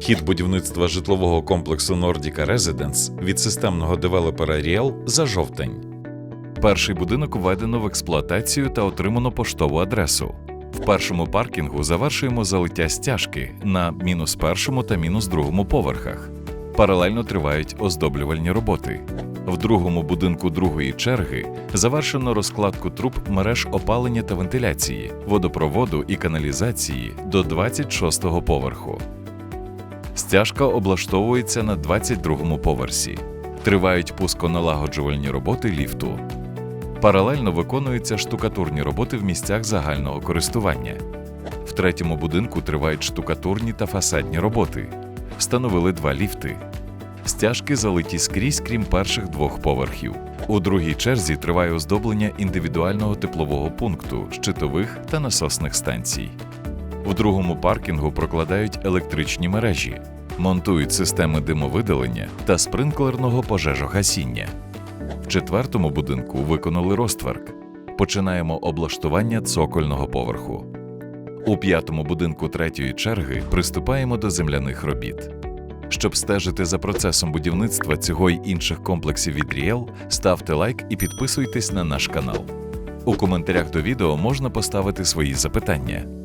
Хід будівництва житлового комплексу Nordica Residence від системного девелопера Riel за жовтень. Перший будинок введено в експлуатацію та отримано поштову адресу. В першому паркінгу завершуємо залиття стяжки на мінус першому та мінус другому поверхах. Паралельно тривають оздоблювальні роботи. В другому будинку другої черги завершено розкладку труб мереж опалення та вентиляції, водопроводу і каналізації до 26-го поверху. Стяжка облаштовується на 22-му поверсі. Тривають пусконалагоджувальні роботи ліфту. Паралельно виконуються штукатурні роботи в місцях загального користування. В третьому будинку тривають штукатурні та фасадні роботи. Встановили два ліфти. Стяжки залиті скрізь, крім перших двох поверхів. У другій черзі триває оздоблення індивідуального теплового пункту, щитових та насосних станцій. В другому паркінгу прокладають електричні мережі, монтують системи димовидалення та спринклерного пожежогасіння. В четвертому будинку виконали розтверк. Починаємо облаштування цокольного поверху. У п'ятому будинку третьої черги приступаємо до земляних робіт. Щоб стежити за процесом будівництва цього й інших комплексів від Ріел, ставте лайк і підписуйтесь на наш канал. У коментарях до відео можна поставити свої запитання.